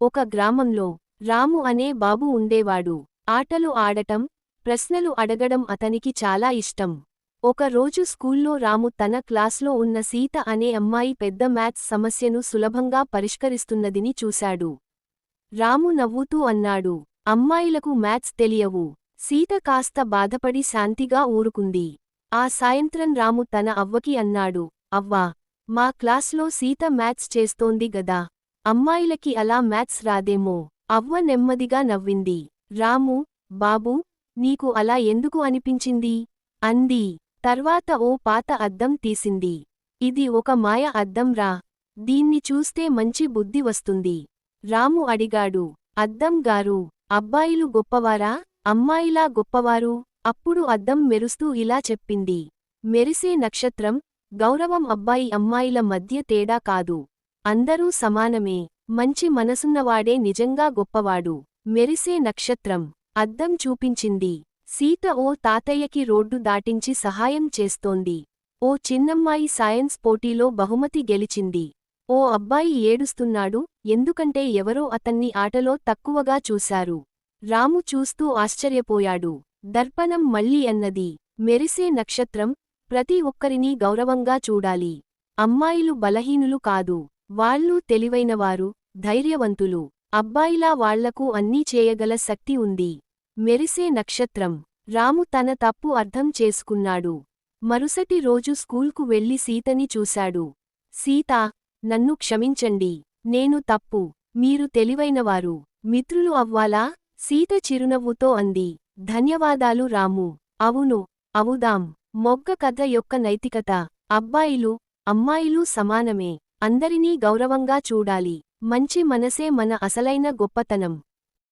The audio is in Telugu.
ఒక గ్రామంలో రాము అనే బాబు ఉండేవాడు. ఆటలు ఆడటం ప్రశ్నలు అడగడం అతనికి చాలా ఇష్టం. ఒక రోజు స్కూల్లో రాము తన క్లాస్లో ఉన్న సీత అనే అమ్మాయి పెద్ద మ్యాథ్స్ సమస్యను సులభంగా పరిష్కరిస్తున్నదిని చూశాడు. రాము నవ్వుతూ అన్నాడు అమ్మాయిలకు మ్యాథ్స్ తెలియవు. సీత కాస్త బాధపడి శాంతిగా ఊరుకుంది. ఆ సాయంత్రం రాము తన అవ్వకి అన్నాడు అవ్వా మా క్లాస్లో సీత మ్యాథ్స్ చేస్తోంది గదా. అమ్మాయిలకి అలా మ్యాథ్స్ రాదేమో. అవ్వ నెమ్మదిగా నవ్వింది. రాము బాబూ నీకు అలా ఎందుకు అనిపించింది? అంది. తర్వాత ఓ పాత అద్దం తీసింది. ఇది ఒక మాయ అద్దం రా. దీన్ని చూస్తే మంచి బుద్ధి వస్తుంది. రాము అడిగాడు. అద్దం గారు అబ్బాయిలు గొప్పవారా? అమ్మాయిలా గొప్పవారు? అప్పుడు అద్దం మెరుస్తూ ఇలా చెప్పింది. మెరిసే నక్షత్రం గౌరవం అబ్బాయి అమ్మాయిల మధ్య తేడా కాదు. అందరూ సమానమే. మంచి మనసున్నవాడే నిజంగా గొప్పవాడు. మెరిసే నక్షత్రం. అద్దం చూపించింది. సీత ఓ తాతయ్యకి రోడ్డు దాటించి సహాయం చేస్తోంది. ఓ చిన్నమ్మాయి సైన్స్ పోటీలో బహుమతి గెలిచింది. ఓ అబ్బాయి ఏడుస్తున్నాడు. ఎందుకంటే ఎవరో అతన్ని ఆటలో తక్కువగా చూశారు. రాము చూస్తూ ఆశ్చర్యపోయాడు. దర్పణం మళ్ళీ అన్నది. మెరిసే నక్షత్రం. ప్రతి ఒక్కరినీ గౌరవంగా చూడాలి. అమ్మాయిలు బలహీనులు కాదు. వాళ్ళు తెలివైనవారు ధైర్యవంతులు. అబ్బాయిలా వాళ్ళకు అన్నీ చేయగల శక్తి ఉంది. మెరిసే నక్షత్రం. రాము తన తప్పు అర్థం చేసుకున్నాడు. మరుసటి రోజు స్కూల్కు వెళ్ళి సీతని చూశాడు. సీత నన్ను క్షమించండి. నేను తప్పు. మీరు తెలివైనవారు. మిత్రులు అవ్వాలా? సీత చిరునవ్వుతో అంది. ధన్యవాదాలు రాము. అవును అవుదాం. మొగ్గ కథ యొక్క నైతికత. అబ్బాయిలు అమ్మాయిలు సమానమే. అందరినీ గౌరవంగా చూడాలి. మంచి మనసే మన అసలైన గొప్పతనం.